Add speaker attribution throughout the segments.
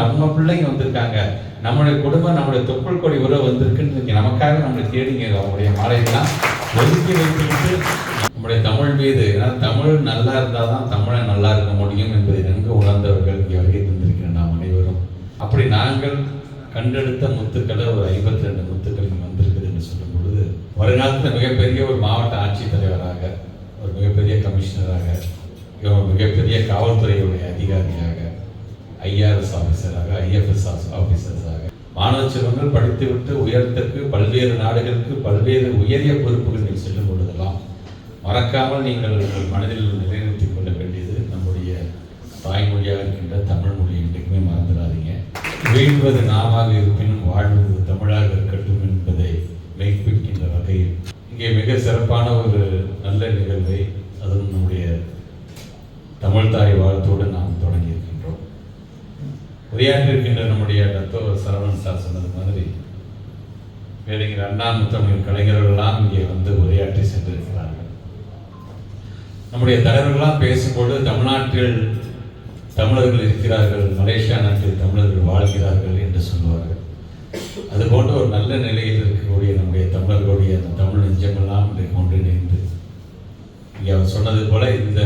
Speaker 1: நம்ம பிள்ளைங்க வந்திருக்காங்க. நம்மளுடைய குடும்பம் நம்மளுடைய தொப்புள் கொடி உறவு வந்திருக்குன்னு நமக்காக நம்மளை தேடிங்க அவங்களுடைய மாலையெல்லாம் ஒதுக்கி வைத்துவிட்டு நம்முடைய தமிழ் மீது. ஏன்னா தமிழ் நல்லா இருந்தால் தான் தமிழை நல்லா இருக்க முடியும் என்பதை நன்கு உணர்ந்தவர்கள் இங்கே வருகை தந்திருக்கிற நாம் அனைவரும். அப்படி நாங்கள் கண்டெடுத்த முத்துக்களை ஒரு ஐம்பத்தி ரெண்டு முத்துக்கள் இங்கே வந்திருக்குது என்று சொல்லும் பொழுது வருங்காலத்தில் மிகப்பெரிய ஒரு மாவட்ட ஆட்சித்தலைவராக ஒரு மிகப்பெரிய கமிஷனராக மிகப்பெரிய காவல்துறையுடைய அதிகாரியாக ஐஆர்எஸ் ஆஃபீஸராக ஐஎஃப்எஸ் ஆஃபீஸர்ஸாக மாணவ செல்வங்கள் படித்துவிட்டு உயரத்திற்கு பல்வேறு நாடுகளுக்கு பல்வேறு உயரிய பொறுப்புகளில் செல்லும் பொழுதெல்லாம் மறக்காமல் நீங்கள் உங்கள் மனதில் நிலைநிறுத்திக் கொள்ள வேண்டியது நம்முடைய தாய்மொழியாக இருக்கின்ற தமிழ் மொழி என்றைக்குமே மறந்துடாதீங்க. வீழ்வது நாமாக இருப்பினும் வாழ்வது தமிழாக இருக்கட்டும் என்பதை மெய்ப்பிக்கின்ற வகையில். இங்கே மிக சிறப்பான ஒரு நல்ல நிகழ்வை அதுவும் நம்முடைய தமிழ் தாய் வாழ்த்தோடு நான் உரையாற்றிருக்கின்ற நம்முடைய தத்துவ சரவணன் சார் சொன்னது மாதிரி வேலைங்கிற அண்ணா முத்தமிழ் கலைஞர்கள்லாம் இங்கே வந்து உரையாற்றி சென்றிருக்கிறார்கள். நம்முடைய தலைவர்கள்லாம் பேசும்போது தமிழ்நாட்டில் தமிழர்கள் இருக்கிறார்கள் மலேசியா நாட்டில் தமிழர்கள் வாழ்கிறார்கள் என்று சொல்லுவார்கள். அது போன்ற ஒரு நல்ல நிலையில் இருக்கக்கூடிய நம்முடைய தமிழர்களுடைய அந்த தமிழ் நெஞ்சமெல்லாம் இன்றைக்கு ஒன்றிணைந்து இங்கே அவர் சொன்னது போல இந்த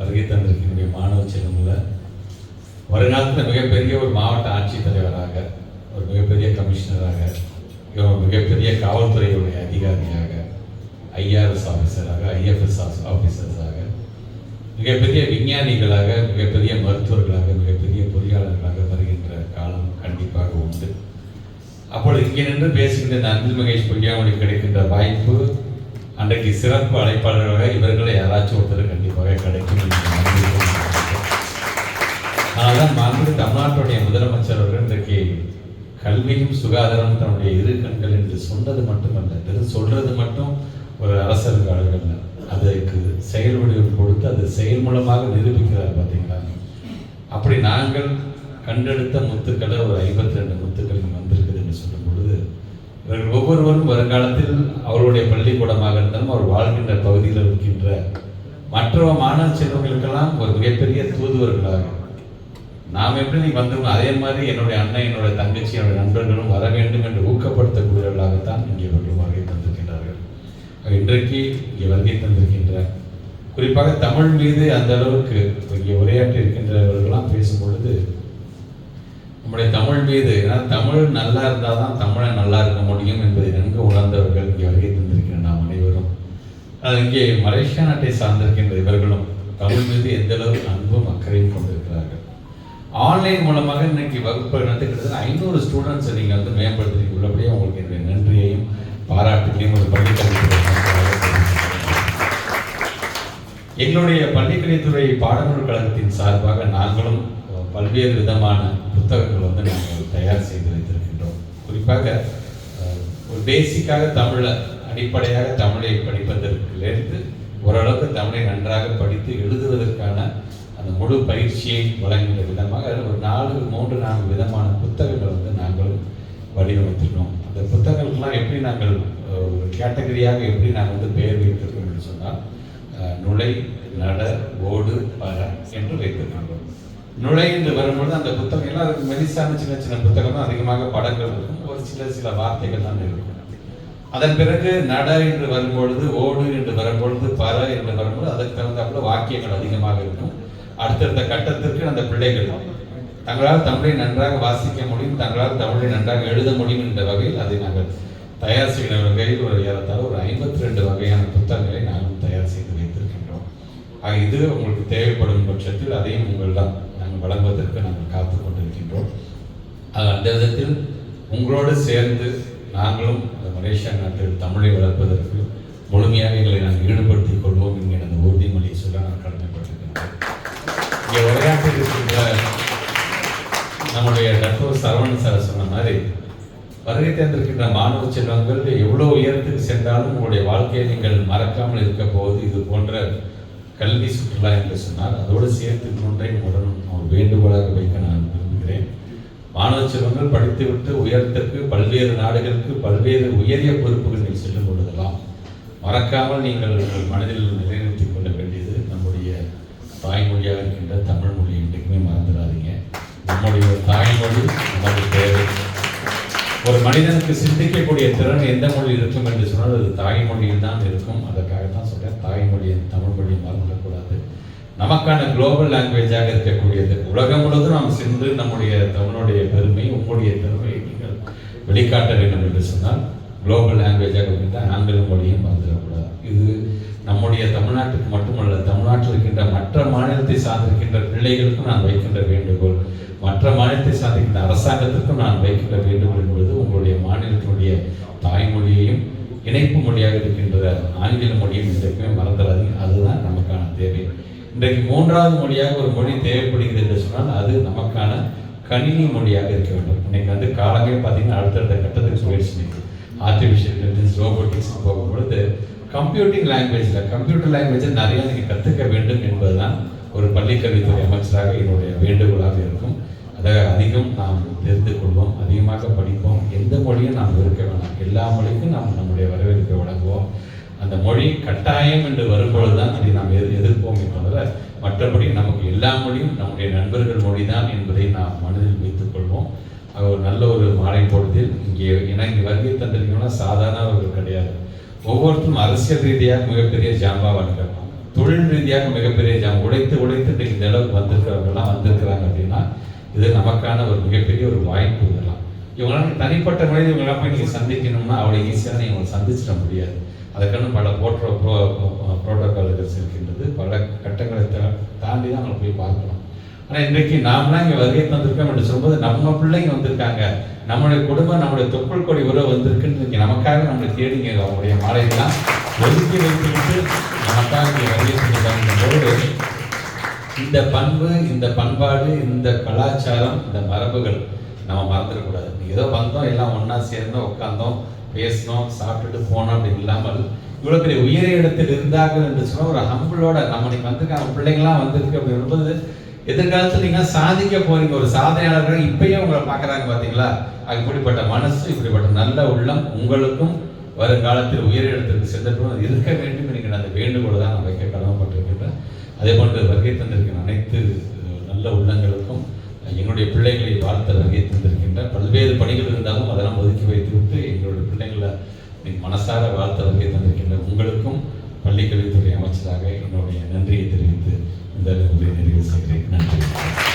Speaker 1: வருகை தந்திருக்கக்கூடிய மாணவ செல்வங்களை தமிழ்நாட்டில் மிகப்பெரிய ஒரு மாவட்ட ஆட்சித்தலைவராக ஒரு மிகப்பெரிய கமிஷனராக இவர் மிகப்பெரிய காவல்துறையுடைய அதிகாரியாக ஐஆர்எஸ் ஆஃபீஸராக ஐஎஃப்எஸ் ஆஃபீஸர்ஸாக மிகப்பெரிய விஞ்ஞானிகளாக மிகப்பெரிய மருத்துவர்களாக மிகப்பெரிய பொறியாளர்களாக வருகின்ற காலம் கண்டிப்பாக உண்டு. அப்பொழுது இங்கே நின்று பேசுகின்ற இந்த அன்பில் மகேஷ் பொய்யாமொழி கிடைக்கின்ற வாய்ப்பு அன்றைக்கு சிறப்பு அழைப்பாளர்களாக இவர்களை யாராச்சும் ஒருத்தர் கண்டிப்பாக கிடைக்கும் என்று ஆனால் மாண்பு தமிழ்நாட்டுடைய முதலமைச்சர் அவர்கள் இன்றைக்கு கல்வியும் சுகாதாரம் தன்னுடைய இரு கண்கள் என்று சொன்னது மட்டுமல்ல வெறும் சொல்றது மட்டும் ஒரு அரசருக்கு அழகல்ல அதற்கு செயல் வடிவம் கொடுத்து அது செயல் மூலமாக நிரூபிக்கிறார் பார்த்தீங்களா அப்படி நாங்கள் கண்டெடுத்த முத்துக்களை ஒரு ஐம்பத்தி ரெண்டு முத்துக்கள் வந்திருக்குது என்று சொல்லும் பொழுது இவர்கள் ஒவ்வொருவரும் வருங்காலத்தில் அவருடைய பள்ளிக்கூடமாக இருந்தாலும் அவர் வாழ்கின்ற பகுதியில் இருக்கின்ற மற்ற மாணவ செல்வங்களுக்கெல்லாம் ஒரு மிகப்பெரிய தூதுவர்களாகும் நாம் எப்படி நீ வந்தோம் அதே மாதிரி என்னுடைய அண்ணன் என்னுடைய தங்கச்சி என்னுடைய நண்பர்களும் வர வேண்டும் என்று ஊக்கப்படுத்தக்கூடியவர்களாகத்தான் இங்கே இவர்கள் வருகை தந்திருக்கின்றார்கள். இன்றைக்கு இங்கே வருகை தந்திருக்கின்ற குறிப்பாக தமிழ் மீது அந்த அளவுக்கு இங்கே உரையாற்றி இருக்கின்றவர்கள்லாம் பேசும் பொழுது நம்முடைய தமிழ் மீது ஏன்னா தமிழ் நல்லா இருந்தால் தான் தமிழை நல்லா இருக்க முடியும் என்பதை நன்கு உணர்ந்தவர்கள் இங்கே வருகை தந்திருக்கிற நாம் அனைவரும். அது இங்கே மலேசியா நாட்டை சார்ந்திருக்கின்ற இவர்களும் தமிழ் மீது எந்த அளவுக்கு அன்பும் அக்கறையும் கொண்டிருக்கிறார்கள். ஆன்லைன் மூலமாக இன்னைக்கு வகுப்பு நடந்து ஐநூறு ஸ்டூடெண்ட்ஸை நீங்கள் வந்து மேம்படுத்தி உள்ளபடியே உங்களுக்கு என்னுடைய நன்றியையும் பாராட்டுகளையும் ஒரு பள்ளிக்கல்வித்துறை எங்களுடைய பள்ளிக்கல்வித்துறை பாடநூல் கழகத்தின் சார்பாக நாங்களும் பல்வேறு விதமான புத்தகங்கள் வந்து நாங்கள் தயார் செய்து வைத்திருக்கின்றோம். குறிப்பாக ஒரு பேசிக்காக தமிழை அடிப்படையாக தமிழை படிப்பதற்கிலிருந்து ஓரளவுக்கு தமிழை நன்றாக படித்து எழுதுவதற்கான அந்த முழு பயிற்சியை வழங்குகிற விதமாக ஒரு நாலு மூன்று நான்கு விதமான புத்தகங்கள் வந்து நாங்கள் வடிவமைத்திருக்கோம். அந்த புத்தகங்களுக்கெல்லாம் எப்படி நாங்கள் ஒரு கேட்டகரியாக எப்படி நாங்கள் வந்து பெயர் வைத்திருக்கோம் என்று சொன்னால் நுழை நட ஓடு பர என்று வைத்திருக்கிறோம் நுழை என்று வரும்பொழுது அந்த புத்தகம் எல்லாம் அதுக்கு மெலிசான சின்ன சின்ன புத்தகம் தான் அதிகமாக படங்கள் இருக்கும். ஒரு சில சில வார்த்தைகள் தான் இருக்கும். அதன் பிறகு நட என்று வரும்பொழுது ஓடு என்று வரும்பொழுது பர என்று வரும்பொழுது அதற்கு தகுந்தாப்புல வாக்கியங்கள் அதிகமாக இருக்கும். அடுத்தடுத்த கட்டத்திற்கு அந்த பிள்ளைகள் தங்களால் தமிழை நன்றாக வாசிக்க முடியும் தங்களால் தமிழை நன்றாக எழுத முடியும் என்ற வகையில் அதை நாங்கள் தயார் செய்கிற வகையில் ஒரு ஏறத்தாழ ஒரு ஐம்பத்தி ரெண்டு வகையான புத்தகங்களை நாங்கள் தயார் செய்து வைத்திருக்கின்றோம். ஆக இது உங்களுக்கு தேவைப்படும் பட்சத்தில் அதையும் உங்களிடம் நாங்கள் வழங்குவதற்கு நாங்கள் காத்து கொண்டிருக்கின்றோம். ஆக அந்த விதத்தில் உங்களோடு சேர்ந்து நாங்களும் இந்த மலேசியா நாட்டில் தமிழை வளர்ப்பதற்கு முழுமையாக எங்களை நாங்கள் ஈடுபடுத்திக் கொள்வோம் என்கிற அந்த உறுதிமொழியை சொல்ல நான் கடமைப்பட்டிருக்கிறேன் இங்கே உரையாற்றி இருக்கின்ற நம்முடைய டாக்டர் சரவணன் சார் சொன்ன மாதிரி வருகை தேர்ந்திருக்கின்ற மாணவ செல்வங்கள் எவ்வளோ உயரத்துக்கு சென்றாலும் உங்களுடைய வாழ்க்கையை நீங்கள் மறக்காமல் இருக்க போது இது போன்ற கல்வி சுற்றுலா என்று சொன்னால் அதோடு சேர்த்து ஒன்றை உடனும் ஒரு வேண்டுகோளாக வைக்க நான் விரும்புகிறேன். மாணவ செல்வங்கள் படித்துவிட்டு உயரத்திற்கு பல்வேறு நாடுகளுக்கு பல்வேறு உயரிய பொறுப்புகள் பொறுப்புகளில் செல்லும் பொழுதெல்லாம் மறக்காமல் நீங்கள் மனதில் நிலைநிறுத்திக் கொள்ள வேண்டியது நம்முடைய தாய்மொழியாக இருக்கின்ற தமிழ் மொழி என்றைக்குமே மறந்துடாதீங்க. நம்முடைய தாய்மொழி நமக்கு தேவை. ஒரு மனிதனுக்கு சிந்திக்கக்கூடிய திறன் எந்த மொழி இருக்கும் என்று சொன்னால் அது தாய்மொழியில் தான் இருக்கும். அதை நமக்கான குளோபல் லாங்குவேஜாக இருக்கக்கூடியது. உலகம் முழுவதும் நாம் சென்று நம்முடைய தமிழுடைய பெருமை உங்களுடைய பெருமை நீங்கள் வெளிக்காட்ட வேண்டும் என்று சொன்னால் குளோபல் லாங்குவேஜாக இருக்கின்ற ஆங்கில மொழியும் வந்துடக்கூடாது இது நம்முடைய தமிழ்நாட்டுக்கு மட்டுமல்ல தமிழ்நாட்டில் இருக்கின்ற மற்ற மாநிலத்தை சார்ந்திருக்கின்ற பிள்ளைகளுக்கும் நான் வைக்கின்ற வேண்டுகோள். மற்ற மாநிலத்தை சார்ந்திருக்கின்ற அரசாங்கத்திற்கும் நான் வைக்கின்ற வேண்டுகோள் என்பது உங்களுடைய மாநிலத்தினுடைய தாய்மொழியையும் இணைப்பு மொழியாக இருக்கின்ற ஆங்கில மொழியும் இன்றைக்குமே மறந்துடாதீங்க. அதுதான் நமக்கான தேவை. இன்றைக்கு மூன்றாவது மொழியாக ஒரு மொழி தேவைப்படுகிறது என்று சொன்னால் அது நமக்கான கணினி மொழியாக இருக்க வேண்டும். இன்னைக்கு வந்து காலமே பார்த்தீங்கன்னா அடுத்தடுத்த கட்டத்துக்கு போயிடுச்சு ஆர்டிஃபிஷியல் இன்டெலிஜென்ஸ் ரோபோட்டிக்ஸ் போகும்பொழுது கம்ப்யூட்டிங் லாங்குவேஜில் கம்ப்யூட்டர் லாங்குவேஜை நிறையா நீங்கள் கற்றுக்க வேண்டும் என்பதுதான் ஒரு பள்ளிக்கல்வித்துறை அமைச்சராக என்னுடைய வேண்டுகோளாக இருக்கும். அதை அதிகம் நாம் தெரிந்து கொள்வோம் அதிகமாக படிப்போம். எந்த மொழியும் நாம் இருக்க வேணாம். எல்லா மொழிக்கும் நாம் நம்முடைய வரவேற்பை வழங்குவோம் மொழி கட்டாயம் என்று வரும்பொழுதுதான் அதை நாம் எதிர் எதிர்ப்போமே தவிர மற்றபடி நமக்கு எல்லா மொழியும் நம்முடைய நண்பர்கள் மொழி தான் என்பதை நாம் மனதில் வைத்துக் கொள்வோம். ஒரு நல்ல ஒரு மாலை பொழுதில் இங்கே ஏன்னா இங்கே வருகை தந்திருக்கீங்கன்னா சாதாரணவர்கள் கிடையாது. ஒவ்வொருத்தரும் அரசியல் ரீதியாக மிகப்பெரிய ஜாம்பாவான்கள் தொழில் ரீதியாக மிகப்பெரிய ஜாம் உழைத்து உழைத்து இந்த அளவுக்கு வந்திருக்கிறவங்கலாம் வந்திருக்கிறாங்க அப்படின்னா இது நமக்கான ஒரு மிகப்பெரிய ஒரு வாய்ப்பு இதெல்லாம். இவங்களாம் தனிப்பட்ட முறையில் இவங்களாம் போய் நீங்கள் சந்திக்கணும்னா அவ்வளோ ஈஸியாக நீங்கள் சந்திச்சிட முடியாது. அதுக்கான பல போட்டோ ப்ரோ ப்ரோட்டோகால்கள் இருக்கின்றது. பல கட்டங்களை தாண்டி தான் அவங்களை போய் பார்க்கணும். ஆனால் இன்றைக்கு நாமளாம் இங்கே வருகை வந்திருக்கோம் என்று சொல்லும்போது நம்ம பிள்ளைங்க வந்திருக்காங்க. நம்மளுடைய குடும்பம் நம்மளுடைய தொப்புள் கொடி உறவு வந்திருக்குன்னு இங்கே நமக்காக நம்மளை தேடிங்க அவங்களுடைய மாலையெல்லாம் ஒதுக்கி வைத்துவிட்டு நமக்காக இங்கே வருகை தந்திருக்காங்க. போது இந்த பண்பு இந்த பண்பாடு இந்த கலாச்சாரம் இந்த மரபுகள் நம்ம மறந்துடக்கூடாது. ஏதோ வந்தோம் எல்லாம் ஒன்றா சேர்ந்தோம் உட்காந்தோம் பேசினோம் சாப்பிட்டுட்டு போனோம் அப்படி இல்லாமல் இவ்வளோ பெரிய உயர இடத்தில் இருந்தார்கள் என்று சொன்னால் ஒரு ஹம்பிளோட நம்ம இன்னைக்கு வந்திருக்காங்க பிள்ளைங்களாம் வந்திருக்கு அப்படி எதிர்காலத்தில் நீங்கள் சாதிக்க போறீங்க. ஒரு சாதனையாளர்கள் இப்பயும் உங்களை பார்க்குறாங்க பார்த்தீங்களா? இப்படிப்பட்ட மனசு இப்படிப்பட்ட நல்ல உள்ளம் உங்களுக்கும் வருங்காலத்தில் உயர இடத்திற்கு சென்றதும் இருக்க வேண்டும் என்கிற அந்த வேண்டுகோள் தான் நான் வைக்க கடமைப்பட்டிருக்கின்றேன். அதே போன்று வருகை தந்திருக்கிற அனைத்து நல்ல உள்ளங்களுக்கும் எங்களுடைய பிள்ளைகளை வாழ்த்த வருகை தந்திருக்கின்ற பல்வேறு பணிகள் இருந்தாலும் அதெல்லாம் ஒதுக்கி வைத்து விட்டு எங்களுடைய பிள்ளைங்களை மனசார வாழ்த்த வருகை தந்திருக்கின்ற உங்களுக்கும் பள்ளிக்கல்வித்துறை அமைச்சராக என்னுடைய நன்றியை தெரிவித்து இந்த நிறைவு செய்கிறேன். நன்றி.